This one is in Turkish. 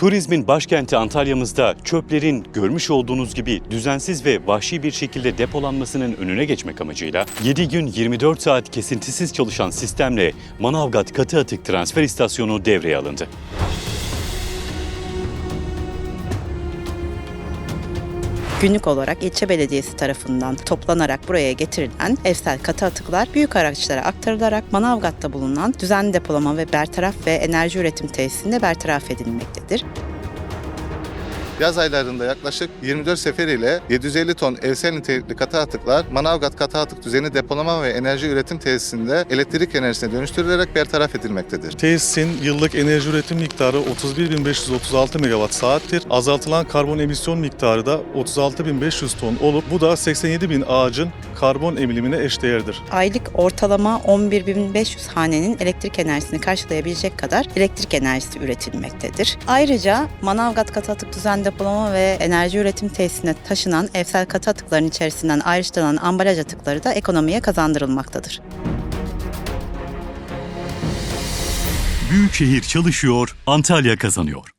Turizmin başkenti Antalya'mızda çöplerin görmüş olduğunuz gibi düzensiz ve vahşi bir şekilde depolanmasının önüne geçmek amacıyla 7 gün 24 saat kesintisiz çalışan sistemle Manavgat Katı Atık Transfer İstasyonu devreye alındı. Günlük olarak ilçe belediyesi tarafından toplanarak buraya getirilen evsel katı atıklar büyük araçlara aktarılarak Manavgat'ta bulunan düzenli depolama ve bertaraf ve enerji üretim tesisinde bertaraf edilmektedir. Yaz aylarında yaklaşık 24 seferiyle 750 ton evsel nitelikli katı atıklar Manavgat Katı Atık Düzeni Depolama ve Enerji Üretim Tesisinde elektrik enerjisine dönüştürülerek bertaraf edilmektedir. Tesisin yıllık enerji üretim miktarı 31.536 megawatt saattir. Azaltılan karbon emisyon miktarı da 36.500 ton olup bu da 87.000 ağacın karbon emilimine eşdeğerdir. Aylık ortalama 11.500 hanenin elektrik enerjisini karşılayabilecek kadar elektrik enerjisi üretilmektedir. Ayrıca Manavgat Katı Atık Düzen Depolama ve Enerji Üretim Tesisine taşınan evsel katı atıkların içerisinden ayrıştırılan ambalaj atıkları da ekonomiye kazandırılmaktadır. Büyükşehir çalışıyor, Antalya kazanıyor.